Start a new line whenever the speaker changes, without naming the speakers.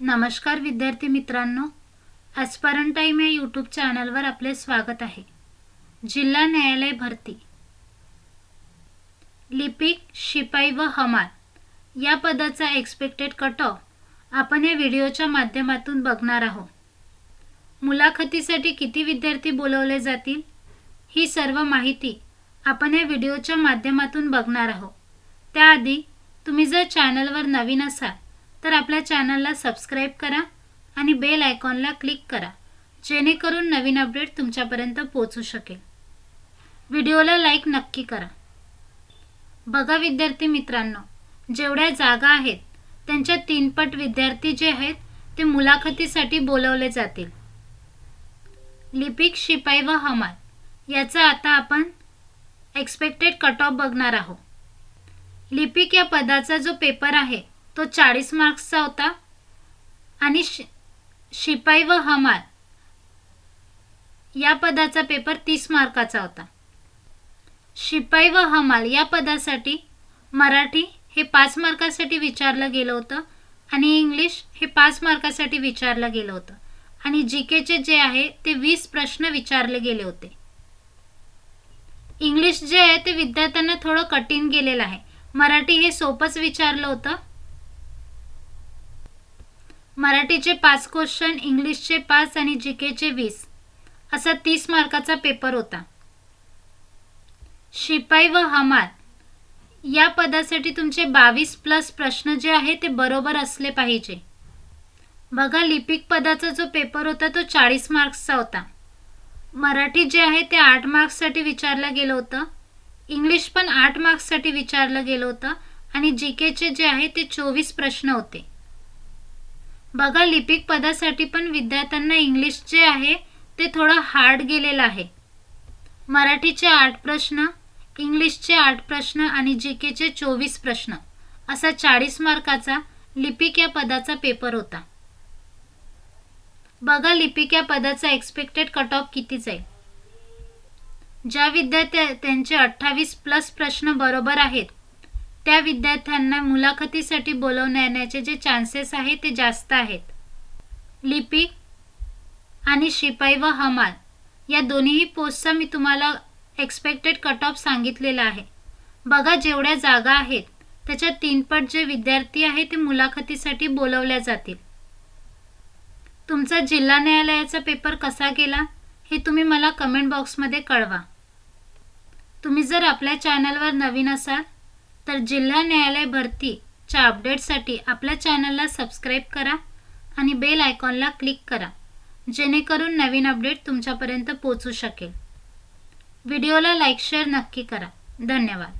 नमस्कार विद्यार्थी मित्रांनो ॲस्परन टाईम या यूट्यूब चॅनलवर आपले स्वागत आहे. जिल्हा न्यायालय भरती. लिपिक शिपाई व हमाल या पदाचा एक्सपेक्टेड कट ऑफ आपण या व्हिडिओच्या माध्यमातून बघणार आहोत. मुलाखतीसाठी किती विद्यार्थी बोलवले जातील ही सर्व माहिती आपण या व्हिडिओच्या माध्यमातून बघणार आहोत. त्याआधी तुम्ही जर चॅनलवर नवीन असाल तर आपल्या चॅनलला सबस्क्राईब करा आणि बेल आयकॉनला क्लिक करा जेणेकरून नवीन अपडेट तुमच्यापर्यंत पोहोचू शकेल. व्हिडिओला लाईक नक्की करा. बघा विद्यार्थी मित्रांनो जेवढ्या जागा आहेत त्यांच्या तीनपट विद्यार्थी जे आहेत ते मुलाखतीसाठी बोलवले जातील. लिपिक शिपाई व हमाल याचा आता आपण एक्सपेक्टेड कट ऑफ बघणार आहोत. लिपिक या पदाचा जो पेपर आहे तो चाळीस मार्क्सचा होता. आणि शि शिपाई व हमाल या पदाचा पेपर तीस मार्काचा होता. शिपाई व हमाल या पदासाठी मराठी हे पाच मार्कासाठी विचारलं गेलं होतं आणि इंग्लिश हे पाच मार्कासाठी विचारलं गेलं होतं. आणि जी केचे जे आहे ते वीस प्रश्न विचारले गेले होते. इंग्लिश जे आहे ते विद्यार्थ्यांना थोडं कठीण गेलेलं आहे. मराठी हे सोपंच विचारलं होतं. मराठीचे पाच क्वेश्चन इंग्लिशचे पाच आणि जी केचे वीस. असा तीस मार्काचा पेपर होता. शिपाई व हमाल या पदासाठी तुमचे बावीस प्लस प्रश्न जे आहे ते बरोबर असले पाहिजे. बघा लिपिक पदाचा जो पेपर होता तो चाळीस मार्क्सचा होता. मराठी जे आहे ते आठ मार्क्ससाठी विचारलं गेलं होतं. इंग्लिश पण आठ मार्क्ससाठी विचारलं गेलं होतं. आणि जी केचे जे आहे ते चोवीस प्रश्न होते. बघा लिपिक पदासाठी पण विद्यार्थ्यांना इंग्लिश जे आहे ते थोडं हार्ड गेलेलं आहे. मराठीचे आठ प्रश्न इंग्लिशचे आठ प्रश्न आणि जी केचे चोवीस प्रश्न. असा चाळीस मार्काचा लिपिक या पदाचा पेपर होता. बघा लिपिक या पदाचा एक्सपेक्टेड कट ऑफ किती जाईल. ज्या विद्यार्थ्या त्यांचे अठ्ठावीस प्लस प्रश्न बरोबर आहेत त्या विद्यार्थ्यांना मुलाखतीसाठी बोलवण्या येण्याचे जे चान्सेस आहे ते जास्त आहेत. लिपी आणि शिपाई व हमाल या दोन्हीही पोस्टचा मी तुम्हाला एक्सपेक्टेड कट ऑफ सांगितलेला आहे. बघा जेवढ्या जागा आहेत त्याच्या तीनपट जे विद्यार्थी आहे ते मुलाखतीसाठी बोलवल्या जातील. तुमचा जिल्हा न्यायालयाचा पेपर कसा गेला हे तुम्ही मला कमेंट बॉक्समध्ये कळवा. तुम्ही जर आपल्या चॅनलवर नवीन असाल तर जिल्हा न्यायालय भरतीच्या अपडेटसाठी आपल्या चॅनलला सबस्क्राईब करा आणि बेल आयकॉनला क्लिक करा जेणेकरून नवीन अपडेट तुमच्यापर्यंत पोचू शकेल. व्हिडिओला लाईक शेअर नक्की करा. धन्यवाद.